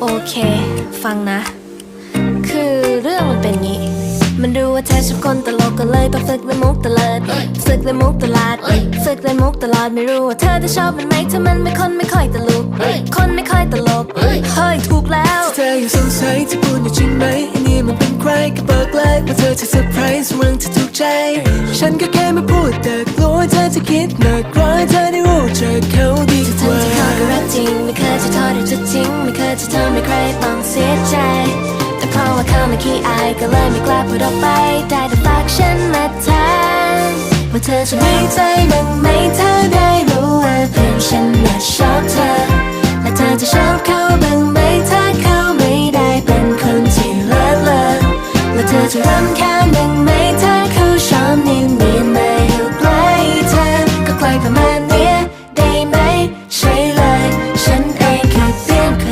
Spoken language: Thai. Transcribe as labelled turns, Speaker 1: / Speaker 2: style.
Speaker 1: โอเค ฟังนะ คือเรื่องมันเป็นงี้ มันรู้ว่าเธอชอบคนตลกก็เลยต้องฝึกเล่นมุกตลอดฝึกเล่นมุกตลอดฝึกเล่นมุกตลอดไม่รู้ว่าเธอจะชอบมันไหมถ้ามันไม่คนไม่ค่อยตลกคนไม่ค่อยตลกเฮ้ยถูกแล้วเ
Speaker 2: ธอยังสงสัยที่พูดอยู่จริงไหมไอ้นี่มันเป็นใครก็บอกเลยว่าเธอจะเซอร์ไพรส์เรื่องที่ถูกใจ ฉันก็แค่มาพูดแต่กลัวเธอจะคิดหนักกลัวให้เธอได้รู้จักเขาดีกทั้งว่าที่เขาก็รั
Speaker 1: กจริงไม่เคยจะทอดหรือจะทิ้งไม่เคย จะทำให้ใครต้องเสียใจ แต่พอว่าเขาไม่ขี้อายก็เลยไม่กล้าพูดออกไป ได้แต่ฝากฉันมาแทนว่าเธอจะไม่ใจบ้างไหมเธอได้รู้ว่าเพื่อนฉันน่ะชอบเธอ และเธอจะชอบเขาบ้างไหมถ้าเขาไม่ได้เป็นคนที่เลิศเลอและเธอจะรำคาญบ้างไหมถ้าเขาชอบนิ่มๆมาอยู่ใกล้เธอก็ใกล้ประมาณ